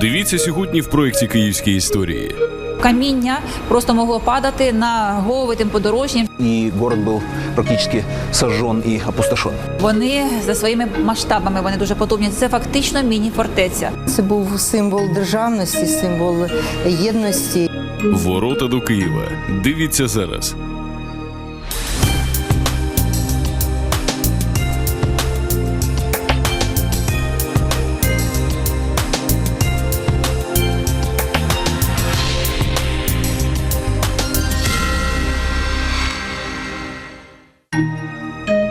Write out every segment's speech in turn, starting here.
Дивіться сьогодні в проєкті Київські історії. Каміння просто могло падати на голови тим подорожнім. и город был практически сожжен и опустошен. Вони за своїми масштабами вони дуже потужні. Це фактично міні-фортеця. Це був символ державності, символ єдності. Ворота до Києва. Дивіться зараз.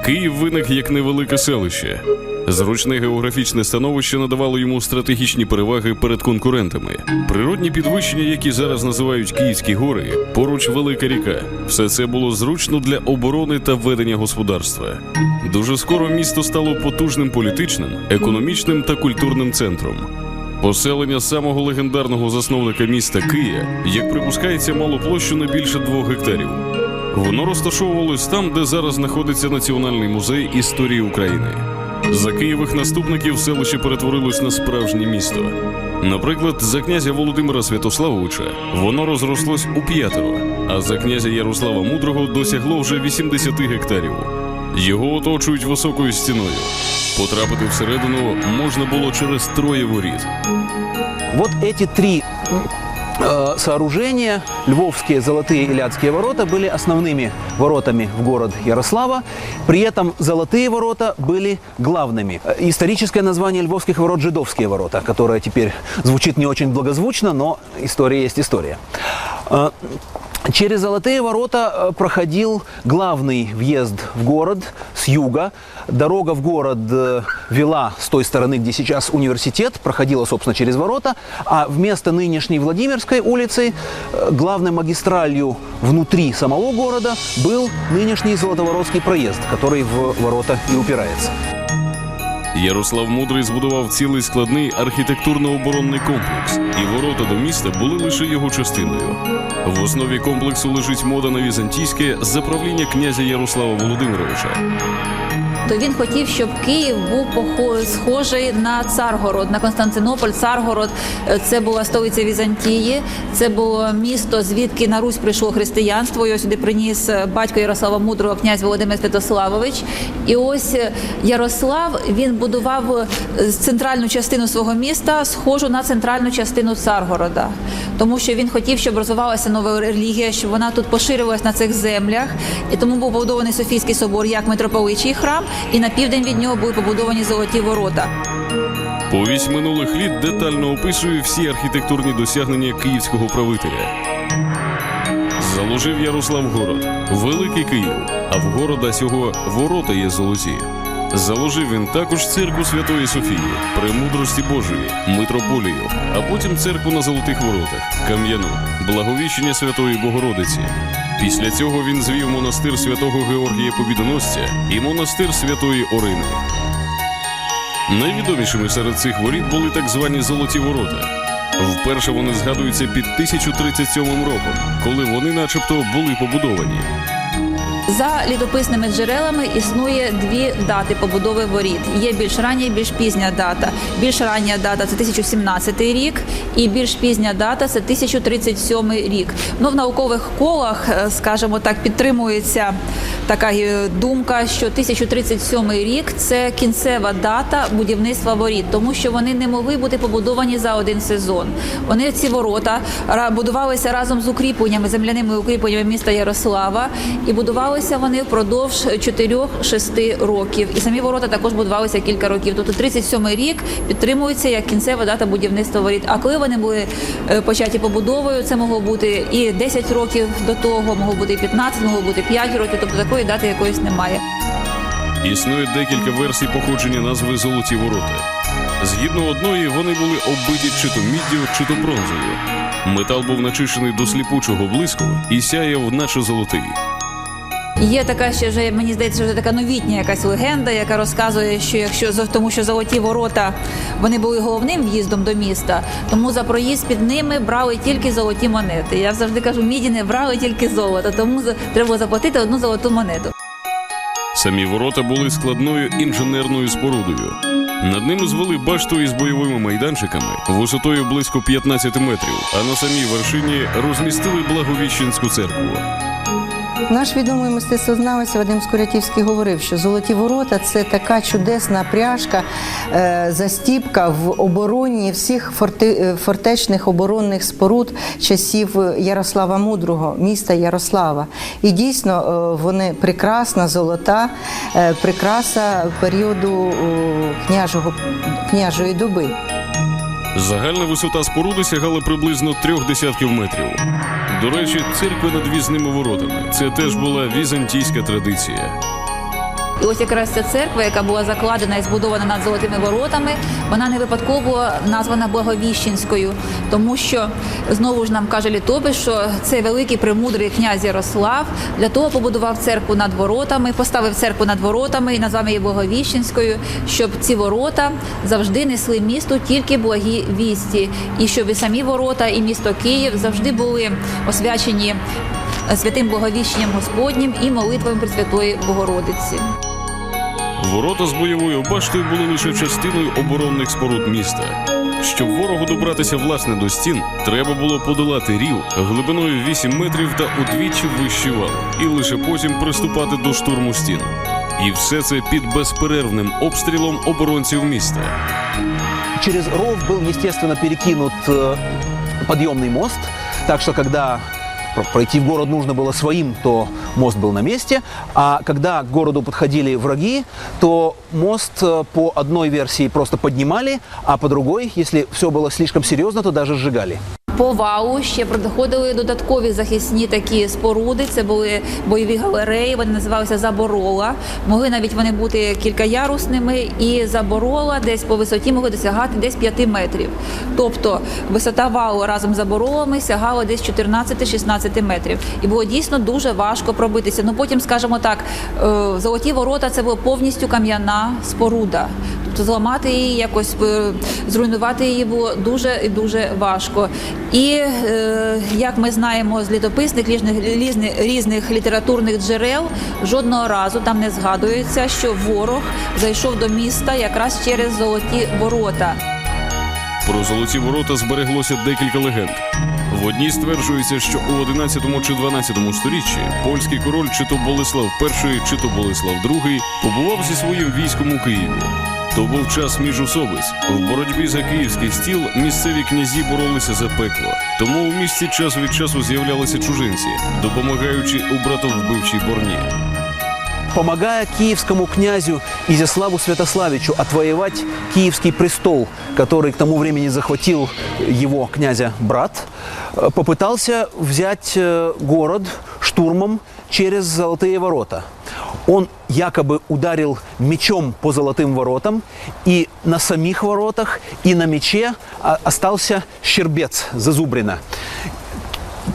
Київ виник як невелике селище. Зручне географічне становище надавало йому стратегічні переваги перед конкурентами. Природні підвищення, які зараз називають Київські гори, поруч велика ріка. Все це було зручно для оборони та ведення господарства. Дуже скоро місто стало потужним політичним, економічним та культурним центром. Поселення самого легендарного засновника міста Кия, як припускається, мало площу не більше двох гектарів. Воно розташовувалось там, де зараз знаходиться Національний музей історії України. За Києвих наступників селище перетворилось на справжнє місто. Наприклад, за князя Володимира Святославовича воно розрослось у п'ятеро, а за князя Ярослава Мудрого досягло вже 80 гектарів. Його оточують високою стіною. Потрапити всередину можна було через троє воріт. Вот эти три сооружения, львовские золотые и ворота, были основными воротами в город Ярослава. При этом золотые ворота были главными. Э, Историческое название львовских ворот – жидовские ворота, которое теперь звучит не очень благозвучно, но история есть история. Через золотые ворота э, проходил главный въезд в город с юга. Дорога в город э, вела с той стороны, где сейчас университет, проходила, собственно, через ворота. А вместо нынешней Владимирской улицы э, главной магистралью внутри самого города был нынешний Золотоворотский проезд, который в ворота и упирается. Ярослав Мудрий збудував цілий складний архітектурно-оборонний комплекс, і ворота до міста були лише його частиною. В основі комплексу лежить мода на візантійське заправління князя Ярослава Володимировича. То він хотів, щоб Київ був схожий на Царгород, на Константинополь. Царгород е, це була столиця Візантії, це було місто, звідки на Русь прийшло християнство. Його сюди приніс е, батько Ярослава Мудрого, князь Володимир Святославович. І ось е, Ярослав він будував центральну частину свого міста, схожу на центральну частину Царгорода, тому що він хотів, щоб розвивалася нова релігія, щоб вона тут поширювалась на цих землях. І тому був побудований Софійський собор як митрополичий храм, і на південь від нього були побудовані золоті ворота. Повість минулих літ детально описує всі архітектурні досягнення київського правителя. Заложив Ярослав город, великий Київ, а в города сього ворота є золоті. Заложив він також церкву Святої Софії, премудрості Божої, митрополію, а потім церкву на золотих воротах, кам'яну, благовіщення Святої Богородиці. Після цього він звів монастир святого Георгія Побідоносця і монастир Святої Орини. Найвідомішими серед цих воріт були так звані золоті ворота. Вперше вони згадуються під 1037 роком, коли вони, начебто, були побудовані. За літописними джерелами існує дві дати побудови воріт. Є більш рання і більш пізня дата. Більш рання дата це 1017 рік, і більш пізня дата це 1037 рік. Ну в наукових колах, е, скажімо так, підтримується така думка, що 1037 рік це кінцева дата будівництва воріт, тому що вони не могли бути побудовані за один сезон. Вони ці ворота будувалися разом з укріпленнями, земляними укріпленнями міста Ярослава, і будувалися вони впродовж 4-6 років. І самі ворота також будувалися кілька років. Тобто 37 рік підтримується як кінцева дата будівництва воріт. А коли вони були е, початі побудовою, це могло бути і 10 років до того, могло бути і 15, могло бути 5 років. Тобто такої дати якоїсь немає. Існує декілька версій походження назви Золоті ворота. Згідно одної, вони були оббиті чи то міддю, чи то бронзою. Метал був начищений до сліпучого блиску і сяяв, наче золотий. Є така ще вже мені здається, що така новітня якась легенда, яка розказує, що якщо тому, що золоті ворота вони були головним в'їздом до міста, тому за проїзд під ними брали тільки золоті монети. Я завжди кажу, міді не брали тільки золото, тому треба заплатити одну золоту монету. Самі ворота були складною інженерною спорудою. Над ними звели башту із бойовими майданчиками висотою близько 15 метрів, а на самій вершині розмістили Благовіщенську церкву. Наш відомий мистецтвознавець Вадим Скорятівський говорив, що золоті ворота це така чудесна пряжка, е, застіпка в обороні всіх е, фортечних оборонних споруд часів Ярослава Мудрого, міста Ярослава. І дійсно е, вони прекрасна, золота, прикраса періоду княжого, княжої доби. Загальна висота споруди сягала приблизно трьох десятків метрів. До речі, церква над візними воротами це теж була візантійська традиція. І ось якраз ця церква, яка була закладена і збудована над золотими воротами, вона не випадково названа Благовіщенською, тому що знову ж нам каже літопис, що цей великий премудрий князь Ярослав для того побудував церкву над воротами, поставив церкву над воротами і назвав її Благовіщенською, щоб ці ворота завжди несли місту тільки благі вісті, і щоб і самі ворота, і місто Київ завжди були освячені святим благовіщенням Господнім і молитвами Пресвятої Богородиці. Ворота з бойовою баштою були лише частиною оборонних споруд міста. Щоб ворогу добратися власне до стін, треба було подолати рів глибиною 8 метрів та удвічі вищий вал, і лише потім приступати до штурму стін. І все це під безперервним обстрілом оборонців міста. Через ров был, естественно, перекинут э, подъемный мост, так что когда про- пройти в город нужно было своим, то мост был на месте, а когда к городу подходили враги, то мост э, по одной версии просто поднимали, а по другой, если все было слишком серьезно, то даже сжигали. По валу ще проходили додаткові захисні такі споруди. Це були бойові галереї. Вони називалися заборола. Могли навіть вони бути кількаярусними, і заборола десь по висоті могли досягати десь 5 метрів. Тобто висота валу разом з заборолами сягала десь 14-16 метрів. І було дійсно дуже важко пробитися. Ну потім, скажімо так, е, золоті ворота це була повністю кам'яна споруда. Тобто зламати її, якось е, зруйнувати її було дуже і дуже важко. І е, як ми знаємо з літописних різних, різних, літературних джерел, жодного разу там не згадується, що ворог зайшов до міста якраз через золоті ворота. Про золоті ворота збереглося декілька легенд. В одній стверджується, що у 11 чи 12 сторіччі польський король чи то Болеслав І, чи то Болеслав II побував зі своїм військом у Києві. То був час міжусобиць. В боротьбі за київський стіл місцеві князі боролися за пекло. Тому у місті час від часу з'являлися чужинці, допомагаючи у братовбивчій борні. помогая киевскому князю Изяславу Святославичу отвоевать киевский престол, который к тому времени захватил его князя брат, э, попытался взять э, город штурмом через золотые ворота. Он якобы ударил мечом по золотым воротам, и на самих воротах, и на мече а, остался щербец зазубрина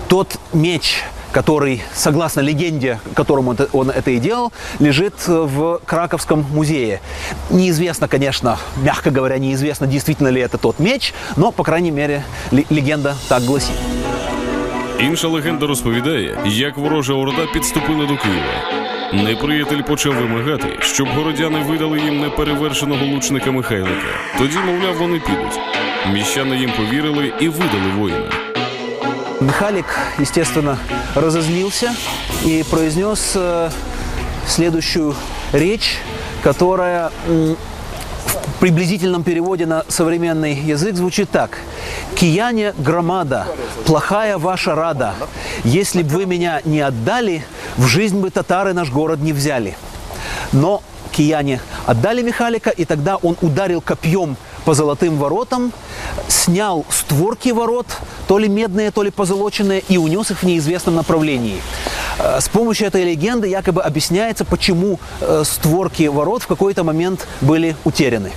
тот меч, который, согласно легенде, которому это- он это и делал, лежит э, в Краковском музее. Неизвестно, конечно, мягко говоря, неизвестно, действительно ли это тот меч, но, по крайней мере, ле- легенда так гласит. Інша легенда розповідає, як ворожа орда підступила до Києва. Неприятель почав вимагати, щоб городяни видали їм неперевершеного лучника Михайлика. Тоді, мовляв, вони підуть. Міщани їм повірили і видали воїна. Михалик, естественно, разозлился и произнес э, следующую речь, которая м, в приблизительном переводе на современный язык звучит так. «Кияне громада, плохая ваша рада. Если бы вы меня не отдали, в жизнь бы татары наш город не взяли». Но кияне отдали Михалика, и тогда он ударил копьем по золотым воротам, снял створки ворот, то ли медные, то ли позолоченные, и унес их в неизвестном направлении. Э, С помощью этой легенды якобы объясняется, почему э, створки ворот в какой-то момент были утеряны.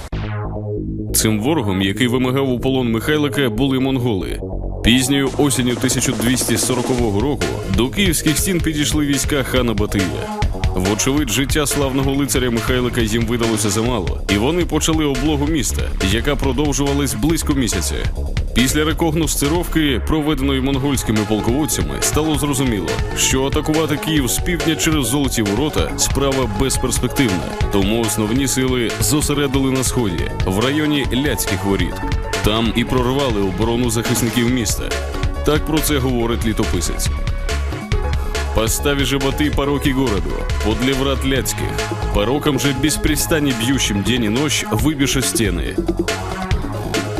Цим ворогом, який вимагав у полон Михайлика, були монголи. Пізньою осінню 1240 року до київських стін підійшли війська хана Батия. Вочевидь, життя славного лицаря Михайлика їм видалося замало, і вони почали облогу міста, яка продовжувалась близько місяця. Після рекогносцировки, проведеної монгольськими полководцями, стало зрозуміло, що атакувати Київ з півдня через золоті ворота справа безперспективна. Тому основні сили зосередили на сході, в районі Ляцьких воріт. Там і прорвали оборону захисників міста. Так про це говорить літописець. Постави животы пороки городу, подле врат Ляцких, порокам же беспрестанно бьющим день и ночь выбіше стіни.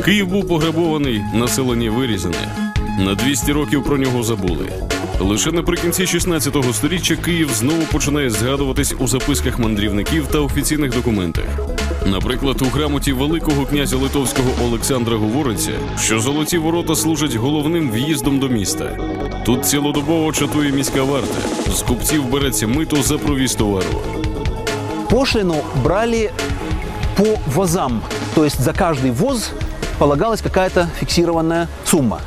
Київ був пограбований, населення вирізане. На 200 років про нього забули. Лише наприкінці 16 століття Київ знову починає згадуватись у записках мандрівників та офіційних документах. Наприклад, у грамоті великого князя Литовського Олександра говориться, що золоті ворота служать головним в'їздом до міста. Тут цілодобово чатує міська варта. З купців береться мито за провіз товару. Пошлину брали по возам, то есть за каждый воз полагалась какая-то фиксированная сумма.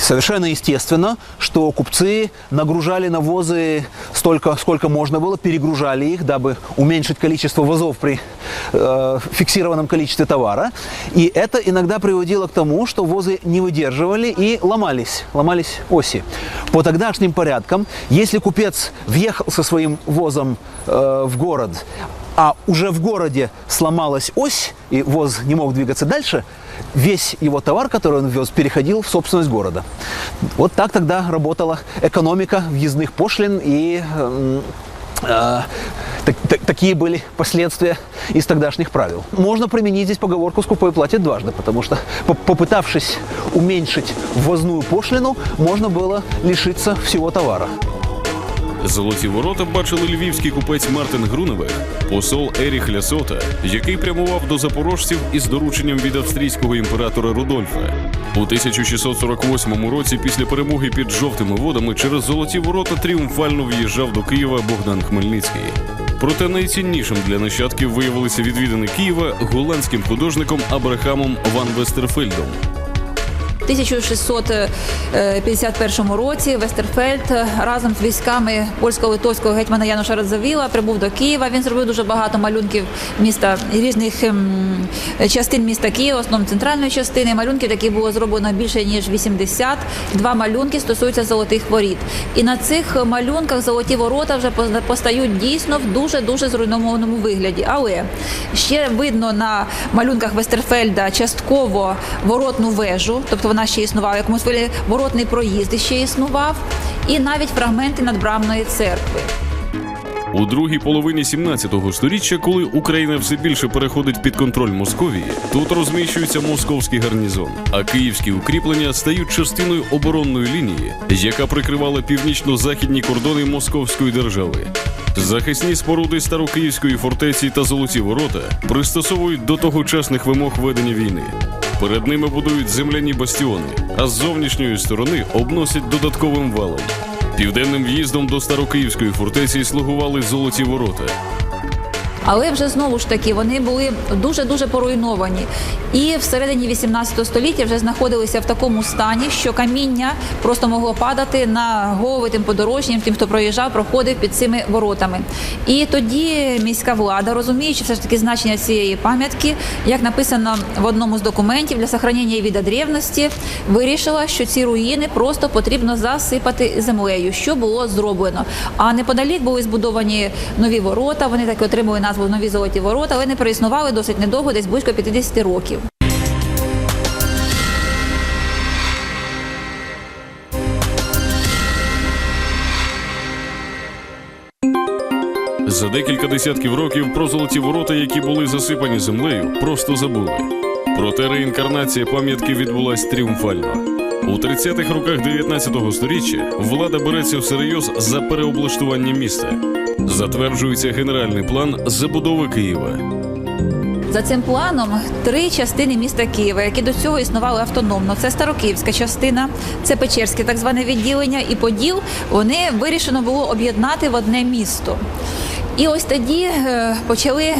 Совершенно естественно, что купцы нагружали на возы столько, сколько можно было, перегружали их, дабы уменьшить количество возов при э, фиксированном количестве товара. И это иногда приводило к тому, что возы не выдерживали и ломались, ломались оси. По тогдашним порядкам, если купец въехал со своим возом э, в город, а уже в городе сломалась ось, и воз не мог двигаться дальше, весь его товар, который он вез, переходил в собственность города. Вот так тогда работала экономика въездных пошлин, и м, э, так- так- такие были последствия из тогдашних правил. Можно применить здесь поговорку «скупой платит дважды», потому что, по- попытавшись уменьшить ввозную пошлину, можно было лишиться всего товара. Золоті ворота бачили львівський купець Мартин Груневег, посол Еріх Лясота, який прямував до запорожців із дорученням від австрійського імператора Рудольфа. У 1648 році, після перемоги під жовтими водами, через золоті ворота тріумфально в'їжджав до Києва Богдан Хмельницький. Проте найціннішим для нащадків виявилися відвідини Києва голландським художником Абрахамом Ван Вестерфельдом. У 1651 році Вестерфельд разом з військами польсько-литовського гетьмана Януша Радзавіла прибув до Києва. Він зробив дуже багато малюнків міста різних ем, частин міста Києва, в центральної частини. Малюнків таких було зроблено більше ніж 80. Два малюнки стосуються золотих воріт. І на цих малюнках золоті ворота вже постають дійсно в дуже дуже зруйнованому вигляді. Але ще видно на малюнках Вестерфельда частково воротну вежу, тобто вона ще існувала, якомусь вигляді воротний проїзд ще існував, і навіть фрагменти надбрамної церкви. У другій половині 17 століття, коли Україна все більше переходить під контроль Московії, тут розміщується московський гарнізон, а київські укріплення стають частиною оборонної лінії, яка прикривала північно-західні кордони Московської держави. Захисні споруди старокиївської фортеці та золоті ворота пристосовують до тогочасних вимог ведення війни. Перед ними будують земляні бастіони, а з зовнішньої сторони обносять додатковим валом. Південним в'їздом до Старокиївської фортеці слугували золоті ворота. Але вже знову ж таки вони були дуже дуже поруйновані. І всередині 18 століття вже знаходилися в такому стані, що каміння просто могло падати на голови тим подорожнім, тим, хто проїжджав, проходив під цими воротами. І тоді міська влада, розуміючи все ж таки значення цієї пам'ятки, як написано в одному з документів для сохранення її від древності, вирішила, що ці руїни просто потрібно засипати землею, що було зроблено. А неподалік були збудовані нові ворота. Вони так отримали назву нові золоті ворота, але не проіснували досить недовго, десь близько 50 років. За декілька десятків років про золоті ворота, які були засипані землею, просто забули. Проте реінкарнація пам'ятки відбулась тріумфально. У 30-х роках 19-го століття влада береться всерйоз за переоблаштування міста. Затверджується генеральний план забудови Києва. За цим планом три частини міста Києва, які до цього існували автономно. Це Старокиївська частина, це Печерське так зване відділення і Поділ. Вони вирішено було об'єднати в одне місто. І ось тоді е, почали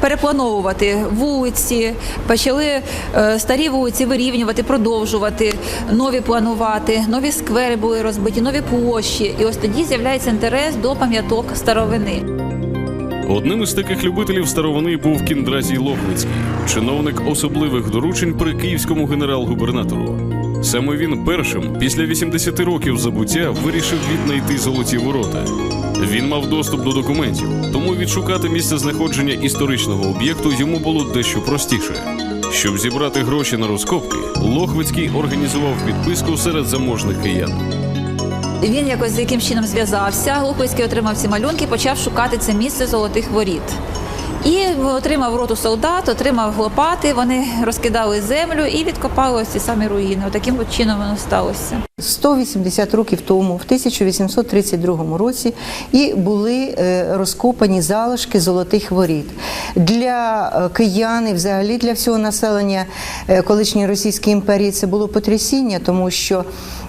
переплановувати вулиці, почали е, старі вулиці вирівнювати, продовжувати, нові планувати, нові сквери були розбиті, нові площі. І ось тоді з'являється інтерес до пам'яток старовини. Одним із таких любителів старовини був Кіндразій Лохвицький, чиновник особливих доручень при київському генерал-губернатору. Саме він першим, після 80 років забуття, вирішив віднайти золоті ворота. Він мав доступ до документів, тому відшукати місце знаходження історичного об'єкту йому було дещо простіше. Щоб зібрати гроші на розкопки, Лохвицький організував підписку серед заможних киян. Він якось з яким чином зв'язався. Лухвицький отримав ці малюнки, почав шукати це місце золотих воріт. І отримав роту солдат, отримав лопати. Вони розкидали землю і відкопали ось ці самі руїни. Отаким от чином воно сталося. 180 років тому, в 1832 році, і були е, розкопані залишки золотих воріт. Для е, киян і взагалі для всього населення е, колишньої Російської імперії це було потрясіння, тому що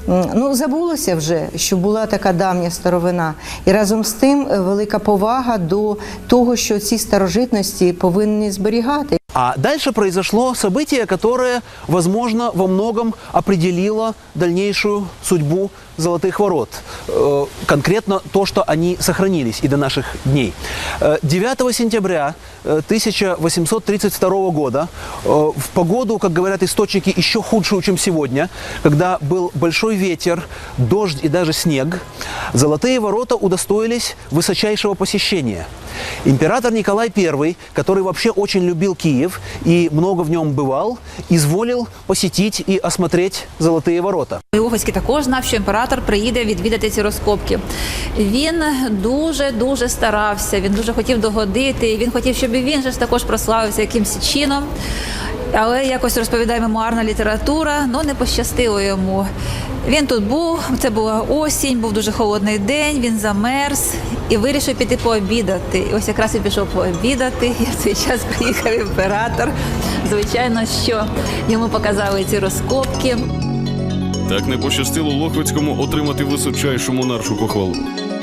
ну, забулося вже, що була така давня старовина. І разом з тим е, велика повага до того, що ці старожитності повинні зберігати. А дальше произошло событие, которое, возможно, во многом определило дальнейшую судьбу Золотых Ворот. Э, Конкретно то, что они сохранились и до наших дней. Э, 9 сентября э, 1832 года э, в погоду, как говорят источники, еще худшую, чем сегодня, когда был большой ветер, дождь и даже снег, Золотые Ворота удостоились высочайшего посещения. Император Николай I, который вообще очень любил Киев и много в нем бывал, изволил посетить и осмотреть Золотые Ворота. Луховський також знав, що імператор приїде відвідати ці розкопки. Він дуже дуже старався, він дуже хотів догодити. Він хотів, щоб він же ж також прославився якимось чином. Але якось розповідає мемуарна література, ну не пощастило йому. Він тут був, це була осінь, був дуже холодний день, він замерз і вирішив піти пообідати. І ось якраз він пішов пообідати, і в цей час приїхав імператор. Звичайно, що йому показали ці розкопки. Так не пощастило Лохвицькому отримати височайшу монаршу похвалу.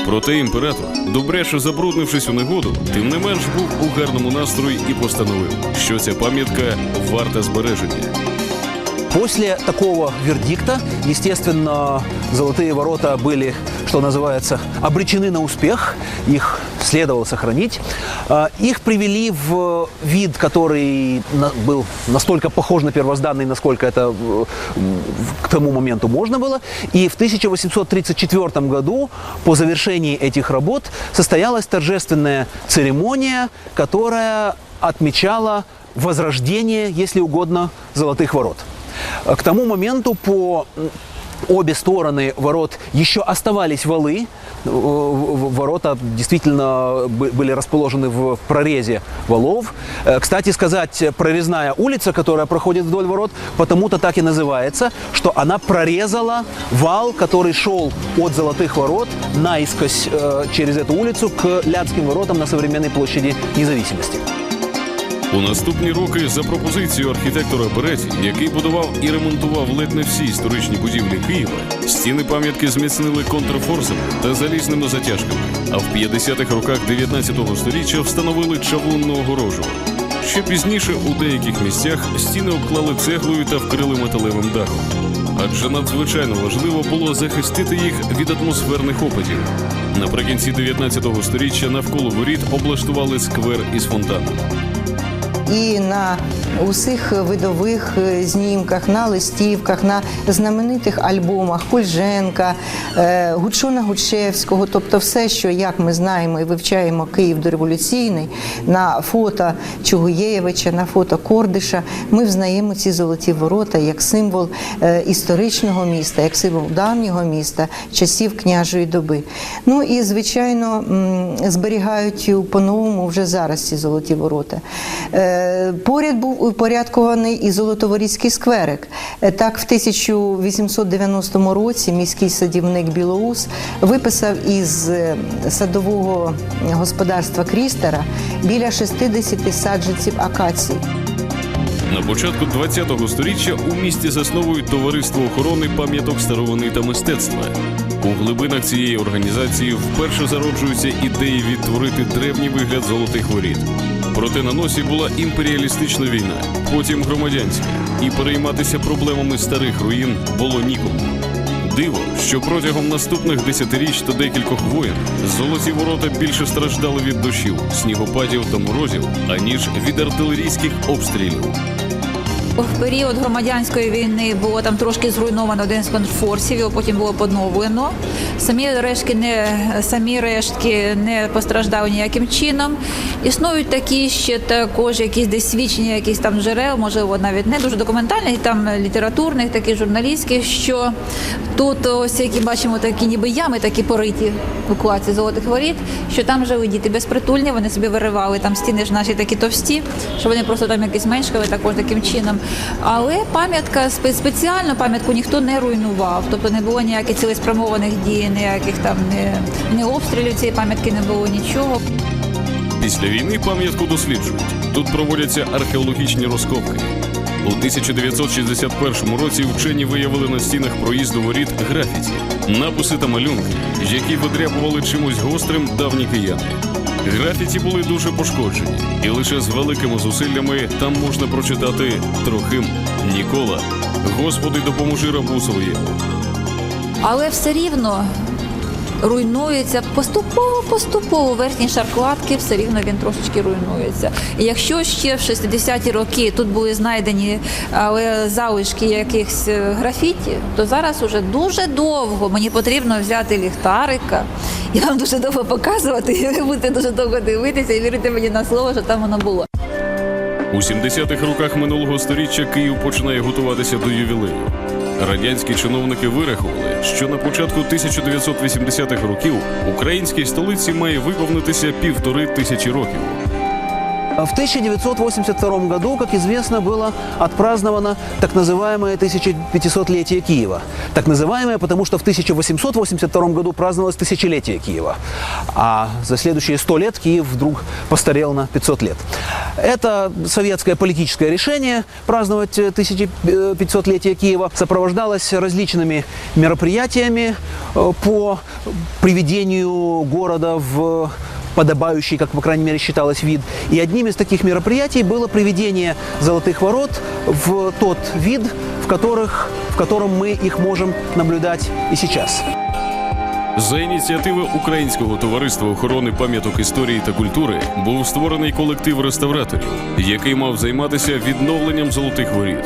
Проте імператор, добряче забруднившись у негоду, тим не менш був у гарному настрої і постановив, що ця пам'ятка варта збереження. После такого вердикта, естественно, Золотые Ворота были, что называется, обречены на успех. Их следовало сохранить. А, Их привели в вид, который был настолько похож на первозданный, насколько это э, к тому моменту можно было. И в 1834 году, по завершении этих работ, состоялась торжественная церемония, которая отмечала возрождение, если угодно, Золотых Ворот. К тому моменту по обе стороны ворот еще оставались валы. Э, Ворота действительно бы- были расположены в прорезе валов. Э, Кстати сказать, прорезная улица, которая проходит вдоль ворот, потому-то так и называется, что она прорезала вал, который шел от Золотых Ворот наискось э, через эту улицу к Лядским воротам на современной площади независимости. У наступні роки за пропозицією архітектора Береті, який будував і ремонтував ледь не всі історичні будівлі Києва, стіни пам'ятки зміцнили контрфорсами та залізними затяжками. А в 50-х роках 19-го століття встановили чавунну огорожу. Ще пізніше у деяких місцях стіни обклали цеглою та вкрили металевим дахом. Адже надзвичайно важливо було захистити їх від атмосферних опадів. Наприкінці 19-го століття навколо воріт облаштували сквер із фонтаном. І на усіх видових е, знімках, на листівках, на знаменитих альбомах Кульженка, е, Гучуна Гучевського, тобто все, що як ми знаємо і вивчаємо Київ дореволюційний, на фото Чугуєвича, на фото Кордиша, ми взнаємо ці золоті ворота як символ е, історичного міста, як символ давнього міста, часів княжої доби. Ну і звичайно зберігають по-новому вже зараз ці золоті ворота. Поряд був упорядкований і Золотоворізький скверик. Е, Так, в 1890 році міський садівник Білоус виписав із е, садового господарства Крістера біля 60 саджанців акації. На початку 20-го сторіччя у місті засновують товариство охорони пам'яток старовини та мистецтва. У глибинах цієї організації вперше зароджуються ідеї відтворити древній вигляд золотих воріт. Проте на носі була імперіалістична війна, потім громадянська, і перейматися проблемами старих руїн було нікому. Диво, що протягом наступних десятиріч та декількох воєн золоті ворота більше страждали від дощів, снігопадів та морозів, аніж від артилерійських обстрілів. В період громадянської війни було там трошки зруйновано один з контрфорсів, його потім було поновлено. Самі рештки не самі рештки не постраждали ніяким чином. Існують такі ще також якісь десь свідчення, якісь там джерел, можливо, навіть не дуже документальних, там літературних, таких журналістських, що тут ось які бачимо такі ніби ями, такі пориті в евакуації золотих воріт, що там жили діти безпритульні, вони собі виривали там стіни ж наші такі товсті, що вони просто там якісь меншкали також таким чином. Але пам'ятка спе- спеціально пам'ятку ніхто не руйнував, тобто не було ніяких цілеспрямованих дій, ніяких там не, не обстрілів цієї пам'ятки не було нічого. Після війни пам'ятку досліджують. Тут проводяться археологічні розкопки. У 1961 році вчені виявили на стінах проїзду воріт графіті, написи та малюнки, які видряпували чимось гострим давні кияни. Графіті були дуже пошкоджені, і лише з великими зусиллями там можна прочитати Трохим Нікола. Господи, допоможи рабу своєму. Але все рівно руйнується поступово, поступово верхній шар кладки, все рівно він трошечки руйнується. І якщо ще в 60-ті роки тут були знайдені але залишки якихось е, графіті, то зараз уже дуже довго мені потрібно взяти ліхтарика і вам дуже довго показувати, і ви будете дуже довго дивитися і вірити мені на слово, що там воно було. У 70-х роках минулого століття Київ починає готуватися до ювілею. Радянські чиновники вирахували, що на початку 1980-х років українській столиці має виповнитися півтори тисячі років. В 1982 году, как известно, было отпраздновано так называемое 1500-летие Киева. Так называемое, потому что в 1882 году праздновалось тысячелетие Киева. А за следующие 100 лет Киев вдруг постарел на 500 лет. Это советское политическое решение праздновать э, 1500-летие Киева сопровождалось различными мероприятиями э, по приведению города в подобающий, как по крайней мере считалось, вид. И одним из таких мероприятий было приведение золотых ворот в тот вид, в, которых, в котором мы их можем наблюдать и сейчас. За ініціативи Українського товариства охорони пам'яток історії та культури був створений колектив реставраторів, який мав займатися відновленням золотих воріт.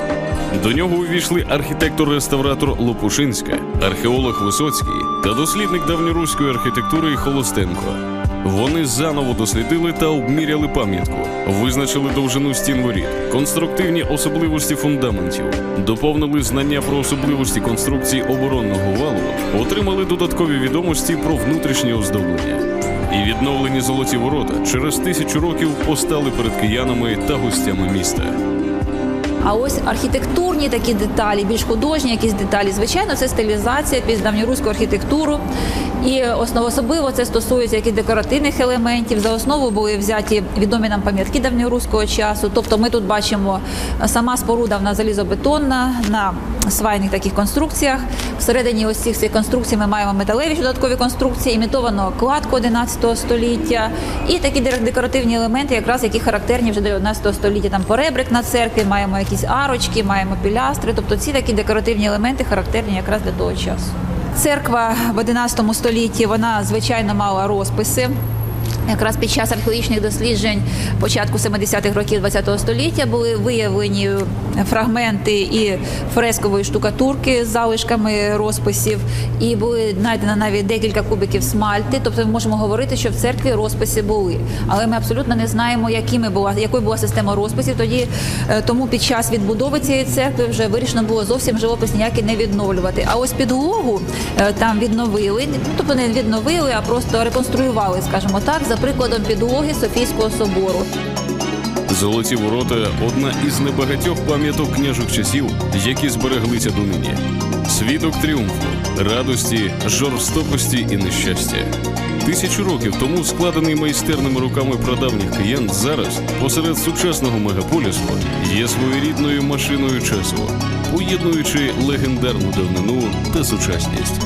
До нього увійшли архітектор-реставратор Лопушинська, археолог Висоцький та дослідник давньоруської архітектури Холостенко. Вони заново дослідили та обміряли пам'ятку, визначили довжину стін воріт, конструктивні особливості фундаментів, доповнили знання про особливості конструкції оборонного валу, отримали додаткові відомості про внутрішнє оздоблення. І відновлені золоті ворота через тисячу років постали перед киянами та гостями міста. А ось архітектурні такі деталі, більш художні якісь деталі, звичайно, це стилізація під давньоруську архітектуру. І особливо це стосується яких декоративних елементів. За основу були взяті відомі нам пам'ятки давньоруського часу. Тобто ми тут бачимо сама споруда вона залізобетонна на свайних таких конструкціях. Всередині ось цих цих конструкцій ми маємо металеві додаткові конструкції, імітовано кладку 11 століття і такі дек- декоративні елементи, якраз які характерні вже до 11 століття. Там поребрик на церкві, маємо якісь арочки, маємо пілястри. Тобто ці такі декоративні елементи характерні якраз для того часу. Церква в 11 столітті вона звичайно мала розписи. Якраз під час археологічних досліджень початку 70-х років ХХ століття були виявлені фрагменти і фрескової штукатурки з залишками розписів, і були знайдено навіть декілька кубиків смальти. Тобто ми можемо говорити, що в церкві розписи були. Але ми абсолютно не знаємо, якими була якою була система розписів. Тоді е, тому під час відбудови цієї церкви вже вирішено було зовсім живопис ніякий не відновлювати. А ось підлогу е, там відновили, тобто не відновили, а просто реконструювали, скажімо так, за прикладом підлоги Софійського собору. Золоті ворота одна із небагатьох пам'яток княжих часів, які збереглися донині. Свідок тріумфу, радості, жорстокості і нещастя. Тисячу років тому складений майстерними руками прадавніх киян зараз посеред сучасного мегаполісу є своєрідною машиною часу, поєднуючи легендарну давнину та сучасність.